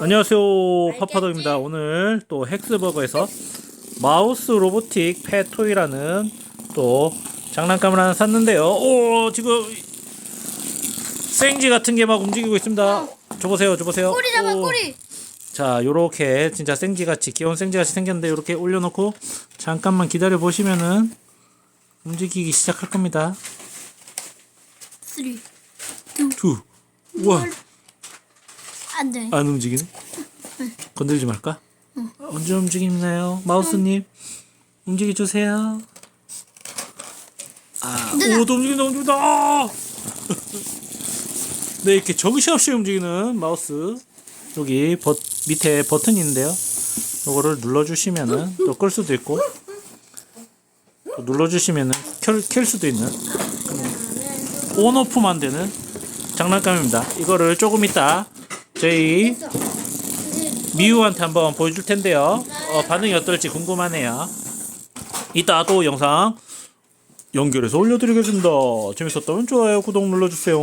안녕하세요. 파파덕입니다. 오늘 또 헥스버거에서 마우스 로보틱 페토이라는 또 장난감을 하나 샀는데요. 오 지금 생쥐 같은 게 막 움직이고 있습니다. 줘보세요 줘보세요. 꼬리 잡아 오. 꼬리. 자 요렇게 진짜 생쥐같이 귀여운 생쥐같이 생겼는데 요렇게 올려놓고 잠깐만 기다려 보시면은 움직이기 시작할 겁니다. 쓰리 투 우와 안 돼 안 움직이네? 건들지 말까? 언제 움직이나요? 마우스님 움직여 주세요. 아, 오, 또 움직인다, 움직인다. 아! 네, 이렇게 정신없이 움직이는 마우스. 여기 버, 밑에 버튼이 있는데요. 요거를 눌러주시면은 또 끌 수도 있고, 또 눌러주시면은 켤, 켤 수도 있는 온오프만 되는 장난감입니다. 이거를 조금 이따 저희 미우한테 한번 보여줄 텐데요. 어, 반응이 어떨지 궁금하네요. 이따 또 영상 연결해서 올려드리겠습니다. 재밌었다면 좋아요, 구독 눌러주세요.